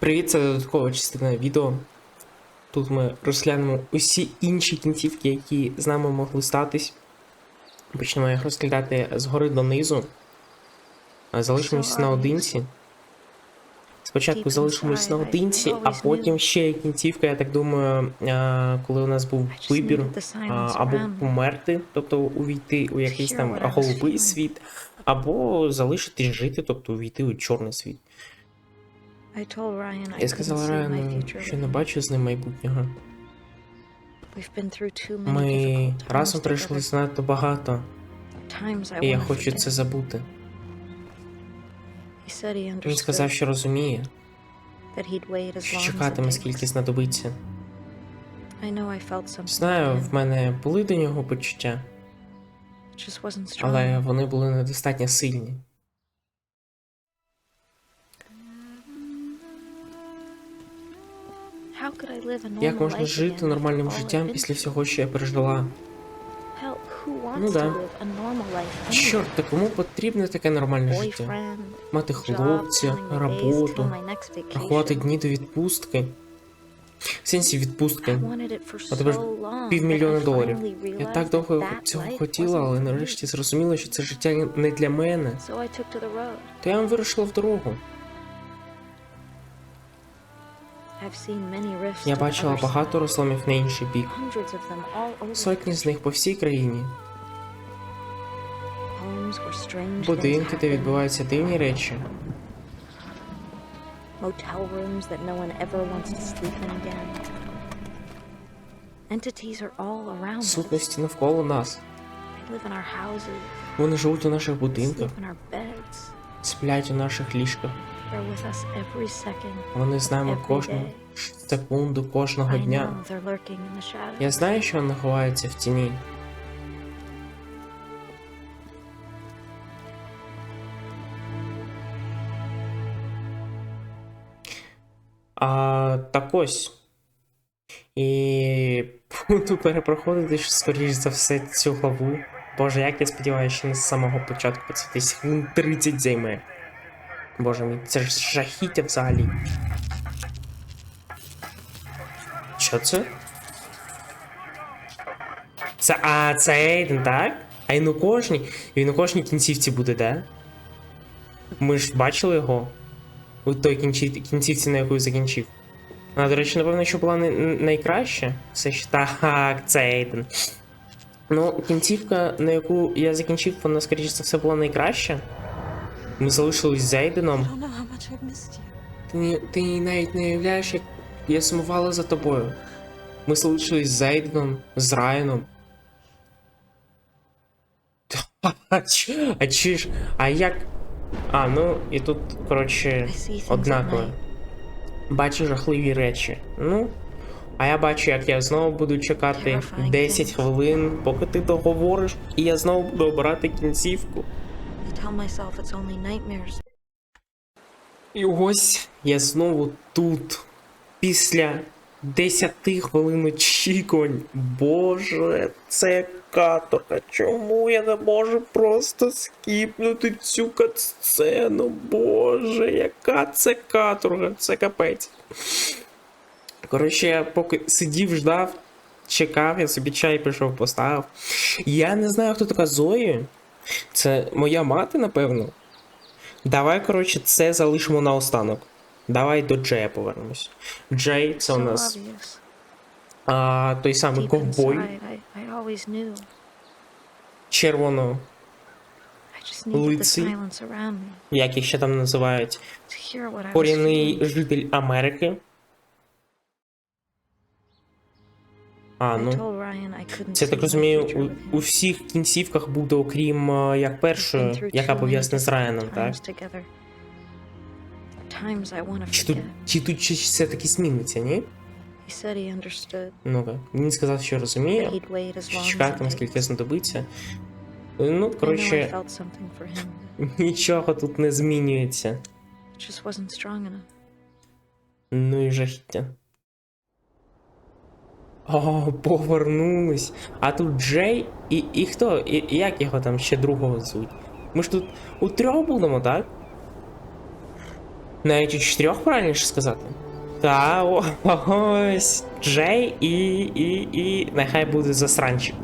Привіт, це додаткова частина відео. Тут ми розглянемо усі інші кінцівки, які з нами могли статись. Почнемо їх розглядати згори донизу. Залишимось наодинці. Спочатку залишимось наодинці, а потім ще є кінцівка, я так думаю, коли у нас був вибір або померти, тобто увійти у якийсь там голубий світ, або залишитись жити, тобто увійти у чорний світ. Я сказала Райану, що не бачу з ним майбутнього. Ми разом пройшли занадто багато, і я хочу це забути. Він сказав, що розуміє, що чекатиме, скільки знадобиться. Знаю, в мене були до нього почуття, але вони були недостатньо сильні. Як можна жити нормальним життям після всього, що я пережила? Ну да. Чорт, та кому потрібне таке нормальне життя? Мати хлопця, роботу, рахувати дні до відпустки. В сенсі відпустки. А тебе ж півмільйона доларів. Я так довго цього хотіла, але нарешті зрозуміла, що це життя не для мене. То я вам вирушила в дорогу. Я бачила багато розломів на інший бік. Сотні з них по всій країні. Будинки, де відбуваються дивні речі. Сутності навколо нас. Вони живуть у наших будинках, сплять у наших ліжках. Вони з нами кожну секунду, кожного дня. Я знаю, що вони ховаються в тіні. А, так ось. І буду перепроходити скоріш за все цю главу. Боже, як я сподіваюся, що не з самого початку це десь хвилин 30 займе. Боже мій, це ж жахіття взагалі. Що це? Це, а, це Ейден, так? А він у кожній. Він у кожній кінцівці буде, да? Ми ж бачили його у той кінці, кінцівці, на яку закінчив. Вона, до речі, напевно, що була не, найкраща. Все ж так, це Ейден. Ну, кінцівка, на яку я закінчив, вона, скоріше за все, була найкраща. Ми залишились з Ейденом. Ти, ти навіть не уявляєш, як я сумувала за тобою. Ми залишились з Зейденом, з Райаном. А чи, а чи ж, а як. А, ну і тут, коротше, однаково. Бачу жахливі речі. Ну. А я бачу, як я знову буду чекати 10 хвилин, поки ти договориш, і я знову буду обирати кінцівку. Tell myself it's only nightmares. І ось я знову тут. Після 10 хвилин очікувань. Боже, це каторга. Чому я не можу просто скіпнути цю катсцену? Боже, яка це каторга? Це капець. Коротше, я поки сидів, ждав, чекав, я собі чай прийшов, поставив. Я не знаю, хто така Зої. Це моя мати, напевно. Давай, коротше, це залишимо наостанок. Давай до Джея повернемось. Джей це у нас а, той самий ковбой. Червоно, me. Як їх ще там називають, корінний житель Америки. А, ну. Це так розумію, у, у всих кінцівках буде, окрім а, як першої, яка пов'язана з Райаном, так? Чи тут, чи тут щось все-таки зміниться, ні? Ну-ка, він сказав, що розуміє, що чекатиме, скільки знадобиться. Ну, know I коротше, нічого тут не змінюється. Ну і жахіття. О, повернулись. А тут Джей і, і хто? І, як його там ще другого звуть? Ми ж тут у трьох будемо, так? Навіть у чотирьох правильніше сказати. Та о- ось Джей і. і. і. Нехай буде засранчик.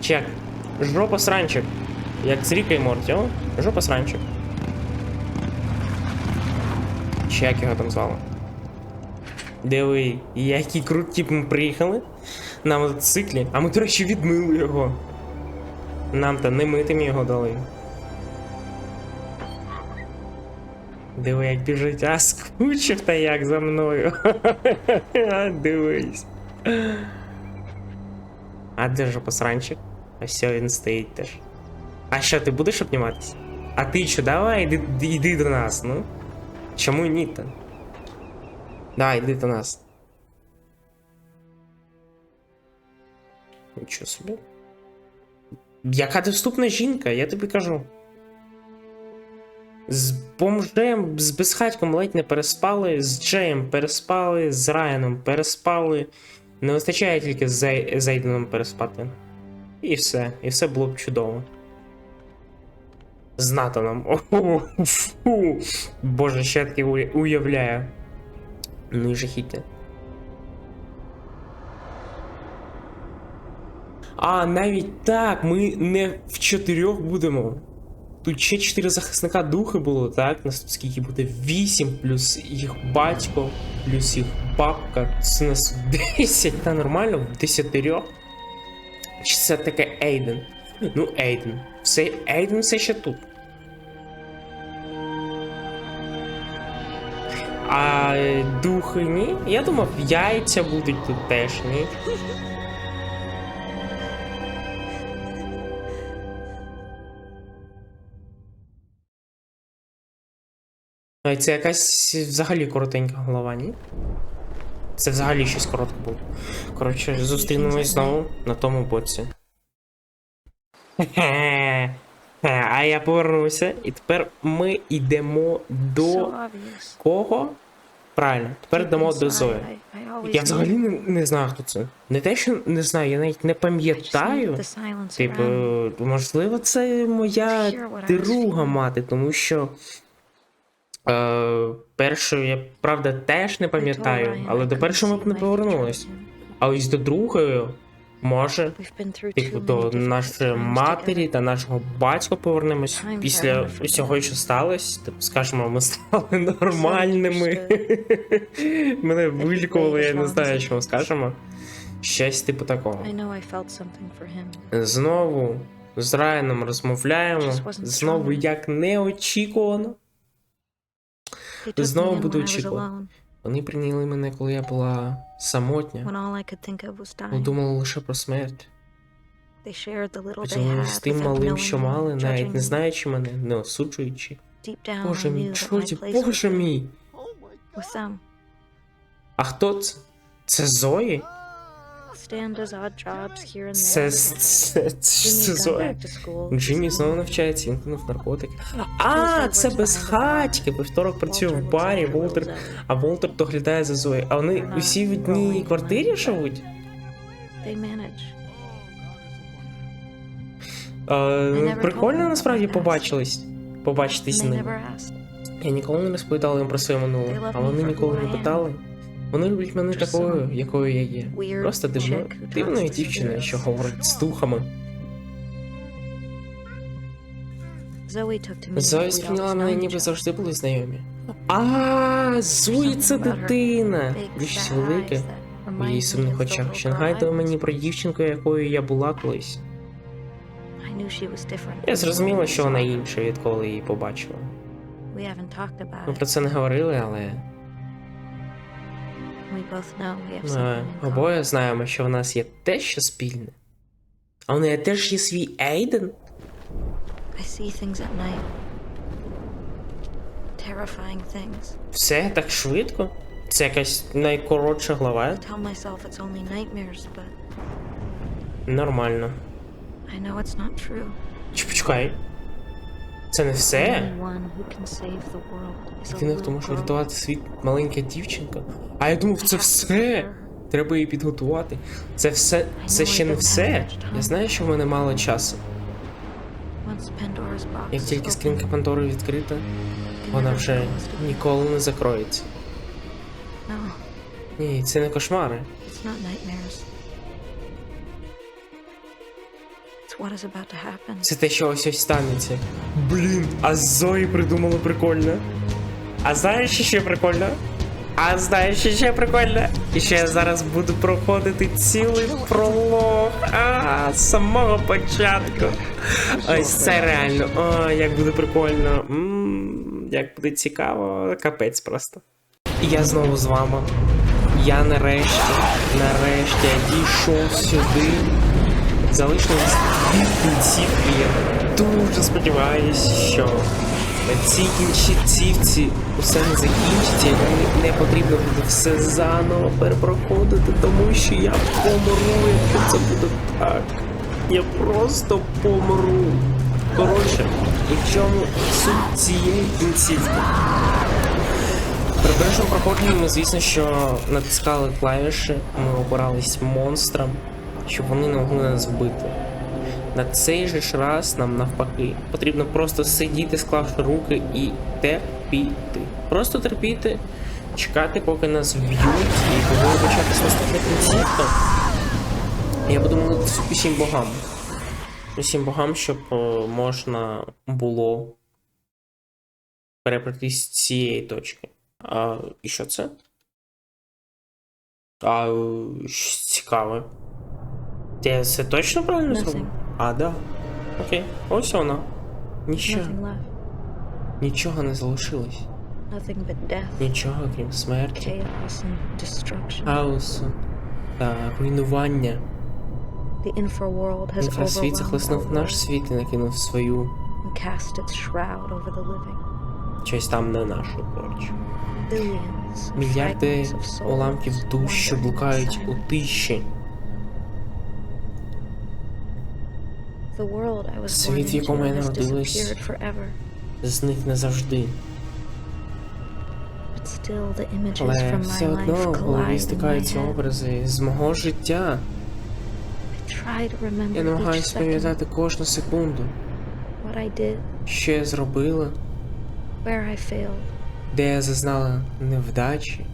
Чек. Жопа сранчик. Як з Ріка і Морті, о? Жопа сранчик. Чи як його там звали? Диви, які круті ми приїхали на мотоциклі, а ми, до речі, відмили його. Нам-то не митим його дали. Диви, як біжить, а скучив та як за мною. Дивись. А де ж посранчик? Ось все, він стоїть теж. А що, ти будеш обніматися? А ти що, давай, іди, іди до нас, ну. Чому ні-то? Давай, іди до нас. Нічого собі. Яка доступна жінка, я тобі кажу. З бомжем, з безхатьком ледь не переспали, з Джеєм переспали, з Райаном переспали. Не вистачає тільки з Зейденом переспати. І все. І все було б чудово. З Натаном. О, фу. Боже, ще таки уявляю. Ну і жахіття. А, навіть так, ми не в чотирьох будемо. Тут ще чотири захисника духи було, так? Нас тут скільки буде? Вісім, плюс їх батько, плюс їх бабка. Це нас 10, та нормально, в десятирьох. Чи це таке Ейден? Ну, Ейден. Все, Ейден все ще тут. А духи ні? Я думав, яйця будуть тут теж, ні? Це якась взагалі коротенька голова, ні? Це взагалі щось коротке було. Коротше, зустрінемось знову на тому боці. Хе-хе. Е, А я повернувся, і тепер ми йдемо до кого? Правильно, тепер йдемо до Зої. Я взагалі не, не знаю, хто це. Не те, що не знаю, я навіть не пам'ятаю. Типу, можливо, це моя друга мати, тому що. Е, першу я правда теж не пам'ятаю, але до першої ми б не повернулись. А ось до другої, може, до нашої матері та нашого батька повернемось після всього, що сталося. Типу, скажемо, ми стали нормальними. Мене вилікували, я не знаю, що ми скажемо. Щось типу такого. Знову з Райаном розмовляємо. Знову як неочікувано. Знову буду очікувати. Вони прийняли мене, коли я була самотня. dying. думали лише про смерть. Поділилися had тим малим, що мали, навіть не знаючи мене, не осуджуючи. Боже мій, was боже мій. А хто це? Це Зої? Це, there. це, це, це Jimmy's gone Зоя? back to school. Джиммі знову навчається, інкнув наркотики. А, це безхатьки. Вівторок працює в барі, Волтер, а Волтер доглядає за Зої. А вони усі в одній квартирі живуть? А, ну, прикольно насправді побачились. Побачитись з ними. Я ніколи не розповідала їм про своє минуле, а вони ніколи не питали. Вони люблять мене такою, якою я є. Просто дивно, дивною дівчиною, що говорить з духами. Зої сприйняла мене, ніби завжди були знайомі. А, Зої це дитина. Big Більш велике. В її сумних очах. нагадує мені про дівчинку, якою я була колись. Я зрозуміла, що вона інша, відколи її побачила. Ми про це не говорили, але We both know we have something in common. обоє знаємо, що в нас є те, що спільне. А в неї теж є свій Ейден. I see things at night. Terrifying things. Все так швидко. Це якась найкоротша глава. I tell myself it's only nightmares, but Нормально. I know it's not true. Чи почекай. Це не все? Єдине, хто може врятувати світ маленька дівчинка. А я думав, це все. Треба її підготувати. Це все. Це ще не все. Я знаю, що в мене мало часу. Як тільки open, скринька Пандори відкрита, Вона вже ніколи не закроється. Ні, це не кошмари. Це те, що ось ось станеться. Блін, а Зої придумала прикольно. А знаєш, що ще прикольно? А знаєш, що ще прикольно? І ще я зараз буду проходити цілий пролог. А, з самого початку. Ось це реально. О, як буде прикольно. М, як буде цікаво, капець просто. Я знову з вами. Я нарешті, нарешті дійшов сюди. Залишилось кінцівки. Я дуже сподіваюся, що на цій кінцівці усе не закінчиться, і не потрібно буде все заново перепроходити, тому що я помру, якщо це буде так. Я просто помру. Коротше, в чому суть цієї кінцівки? При першому проходженні ми, звісно, що натискали клавіші, ми опирались монстрам, щоб вони не могли нас вбити. На цей же ж раз нам навпаки потрібно просто сидіти, склавши руки і терпіти. Просто терпіти, чекати, поки нас вб'ють, і коли початись наступна кінцівка. Я буду молити усім богам. Усім богам, щоб е, можна було переприйти з цієї точки. А, і що це? А, щось цікаве. Ти це точно правильно зробив? А, да. Окей, ось вона. Нічого. Нічого не залишилось. Нічого, крім смерті, хаосу та руйнування. Інфрасвіт захлиснув наш світ і накинув свою щось там не нашу, of Мільярди уламків душ, що блукають у тиші. Світ, в якому я народилась, disappeared forever, зникне завжди. but still the images Але все одно в голові стикаються образи з мого життя. Я намагаюся пам'ятати кожну секунду, що я зробила, де я зазнала невдачі,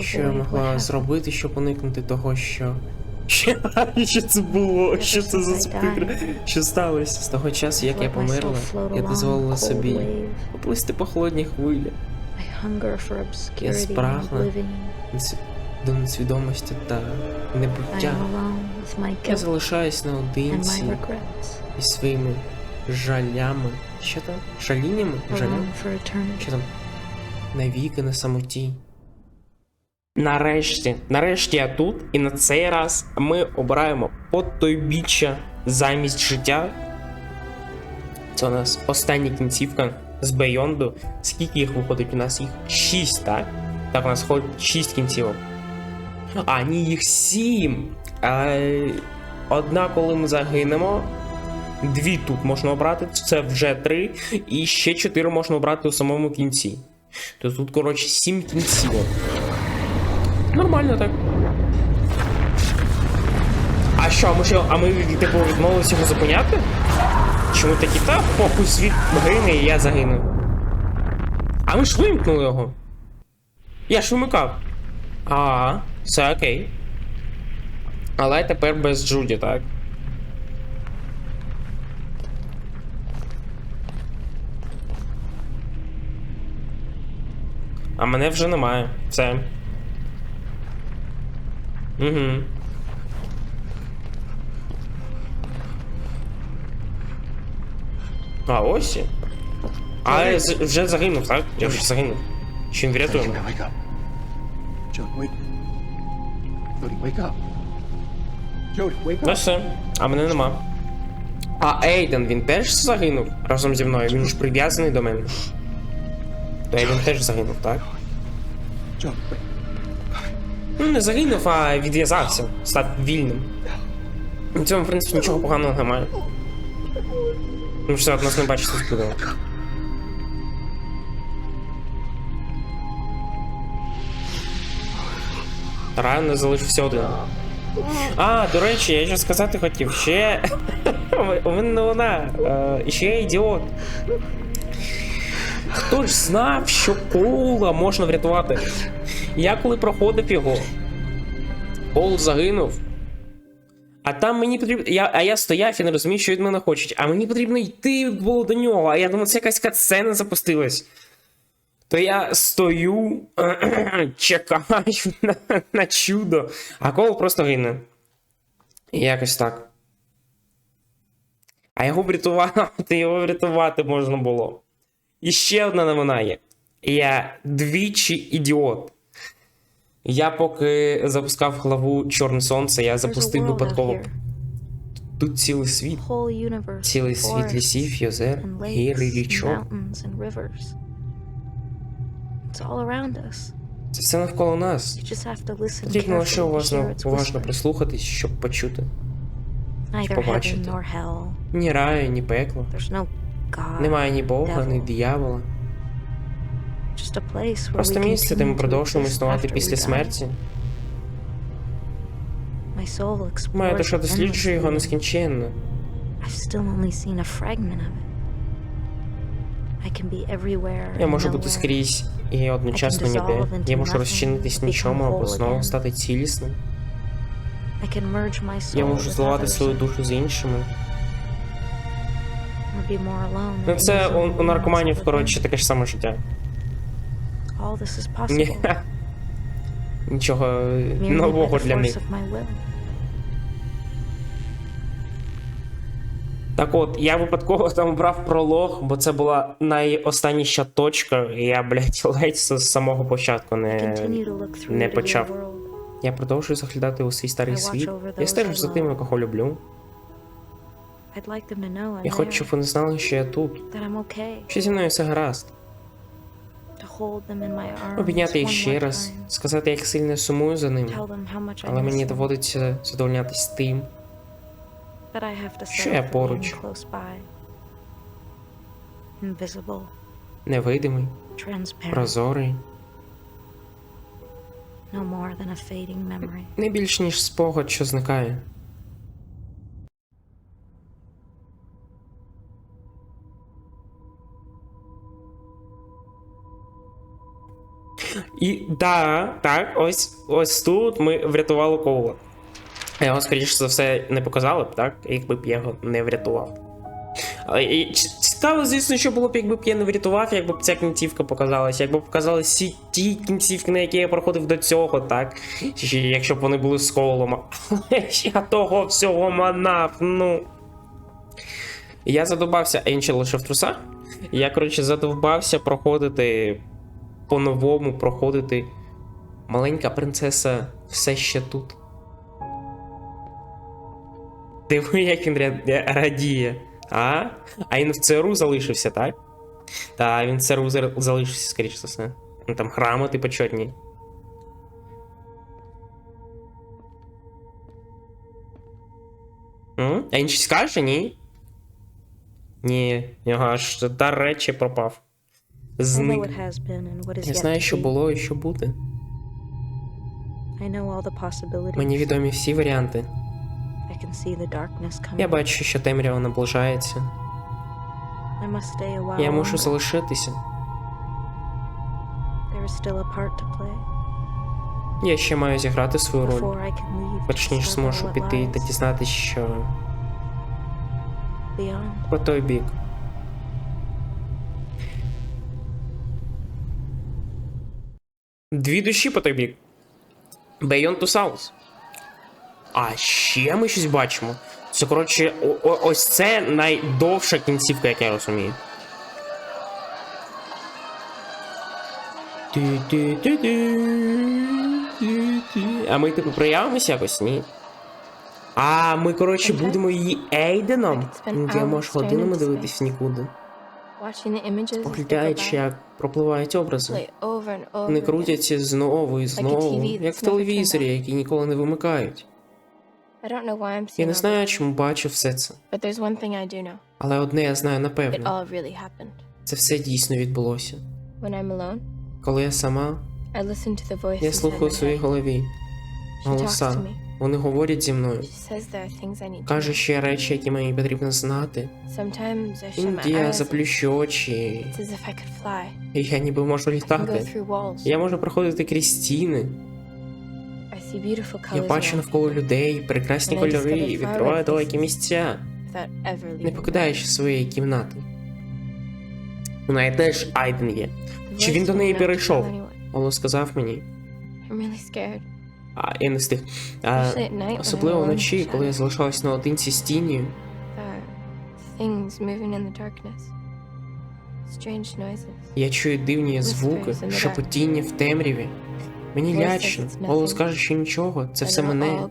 що я могла зробити, щоб уникнути того, що. Що, що це було? Що це за спікер? Що сталося з того часу, як я померла? Я дозволила собі wave. поплисти по холодній хвилі and спрагла. до несвідомості та небуття. Я залишаюсь наодинці із своїми жалями. Що там? Жаліннями? Жалями? Що там? Навіки на самоті. Нарешті, нарешті я тут, і на цей раз ми обираємо потойбіччя замість життя. Це у нас остання кінцівка з Бейонду. Скільки їх виходить? У нас їх 6, так? Так, у нас виходить 6 кінцівок. А, ні, їх 7. Е, одна, коли ми загинемо. Дві тут можна обрати, це вже три, і ще чотири можна обрати у самому кінці. То тут, коротше, сім кінцівок. Нормально так. А що, ми що, а ми типу відмовилися його зупиняти? Чому такі та похуй світ гине і я загину. А ми ж вимкнули його. Я ж вимикав. А, все окей. Але тепер без Джуді, так? А мене вже немає. Все. Угу. А ось. і. А я з- вже загинув, так? Я вже загинув. Чи він врятує мене? Wake up. Jody, wake. Jody, wake up. Jody, wake Ну up. все, а мене нема. А Ейден, він теж загинув разом зі мною, він ж прив'язаний до мене. То Ейден теж загинув, так? Jody, wait. Ну, не загинув, а відв'язався, став вільним. В цьому, в принципі, нічого поганого немає. Ну, все одно з ним бачити буде. Райан не залишився один. А, до речі, я ще сказати хотів, ще. У мене не вона. е, Ще я ідіот. Хто ж знав, що Коула можна врятувати? Я коли проходив його, Коул загинув. А там мені потрібно. Я, а я стояв і не розумів, що від мене хочуть. А мені потрібно йти було до нього. А я думав, це якась катсцена запустилась. То я стою, чекаю на, на чудо, а Коул просто гине. Якось так. А його врятувати, його врятувати можна було. І ще одна новина є. Я двічі ідіот. Я поки запускав главу Чорне Сонце, я запустив випадково. Тут цілий світ. Цілий світ лісів, озер, and гір і річок. Це все навколо нас. Потрібно лише уважно, уважно прислухатись, щоб почути. Heaven побачити. Ні раю, ні пекло. Немає ні Бога, ні диявола. Просто місце, де ми продовжуємо існувати після смерті. Моя душа досліджує його нескінченно. Я можу бути скрізь і одночасно ніде. Я можу розчинитись нічому або знову стати цілісним. Я можу зливати свою душу з іншими. Ну це у, у наркоманів, коротше, таке ж саме життя. All this is Ні. possible. Нічого merely by нового the для force них. of my will. Так от, я випадково там брав пролог, бо це була найостанніша точка, і я, блядь, ледь з самого початку не. Continue to look through не почав. world. Я продовжую заглядати у свій старий watch світ. over Я those стежу за love. кого люблю. I'd like them to know I'm Я хочу, there, щоб вони знали, що я тут. that I'm okay. Що зі мною все гаразд. Обійняти їх ще раз, сказати, як сильно сумую за ними. Tell them how much I Але мені them. доводиться задовольнятись тим, But I have to Що я поруч. невидимий, прозорий, no more than a fading memory. не більш ніж спогад, що зникає. І да, так, ось ось тут ми врятували Коула. Його, скоріше за все, не показали б, так? Якби б я його не врятував. І цікаво, звісно, що було б, якби б я не врятував, якби б ця кінцівка показалася, якби б показали всі ті кінцівки, на які я проходив до цього, так? Чи якщо б вони були з колом. Я того всього манав, ну. Я задовбався, а інші лише в трусах. Я, коротше, задовбався проходити по-новому, проходити. Маленька принцеса все ще тут. Диви, як він радіє. А? А він в ЦРУ залишився, так? Та, він в ЦРУ залишився, скоріше за все. Ну там храми, типу. М? А він щось скаже, ні? Ні, нього аж дар речі пропав. Зник. Я знаю, що було і що буде. Мені відомі всі варіанти. Я бачу, що темрява наближається. Я мушу залишитися. Я ще маю зіграти свою роль. Перш ніж зможу піти та дізнатися, що по той бік. Дві душі по той бік. Beyond Two Souls. А ще ми щось бачимо. Це, коротше, ось це найдовша кінцівка, як я розумію. А ми типу проявимося якось, ні? А, ми, коротше, будемо її Ейденом. Я можу годинами дивитись нікуди. Watching the images as they go Поглядаючи, by, як пропливають образи. Вони крутяться знову і знову, як в телевізорі, turned ніколи не вимикають. Я не знаю, чому бачу все це. but there's one thing I do know. Але одне я знаю It all really happened. це все дійсно відбулося. When I'm alone, Коли я сама, I listen to the voices я слухаю в своїй голові голоса. Вони говорять зі мною. Каже, що є речі, які мені потрібно знати. Іноді я заплющу очі, і я ніби можу літати. Я можу проходити крізь стіни. Я бачу навколо людей, прекрасні кольори, і відкриваю далекі місця, не покидаючи своєї кімнати. У неї теж Айден є. Чи він до неї перейшов? Голос сказав мені. А я не встиг. А, особливо вночі, коли я залишалась наодинці з noises. Я чую дивні звуки, шепотіння в темряві. Мені лячно. Голос каже, що нічого, це все мене.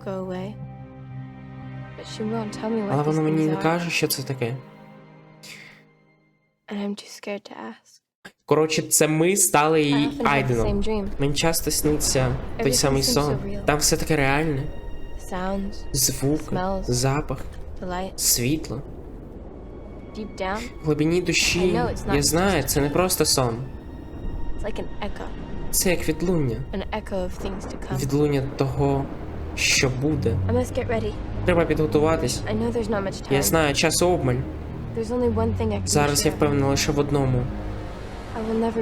Але вона мені не каже, що це таке. Коротше, це ми стали the Айденом. Мені часто сниться той самий сон. Там все таке реальне. Smells. запах, світло. В глибині душі я знаю, це не просто сон. Це як відлуння. Відлуння того, що буде. Треба підготуватись. Я знаю, часу обмаль. Зараз я впевнена лише в одному.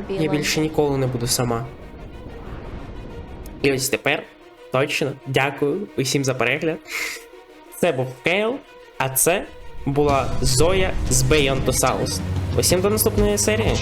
Я більше ніколи не буду сама. І ось тепер точно дякую усім за перегляд. Це був Кейл, а це була Зоя з Beyond the South. Усім до наступної серії.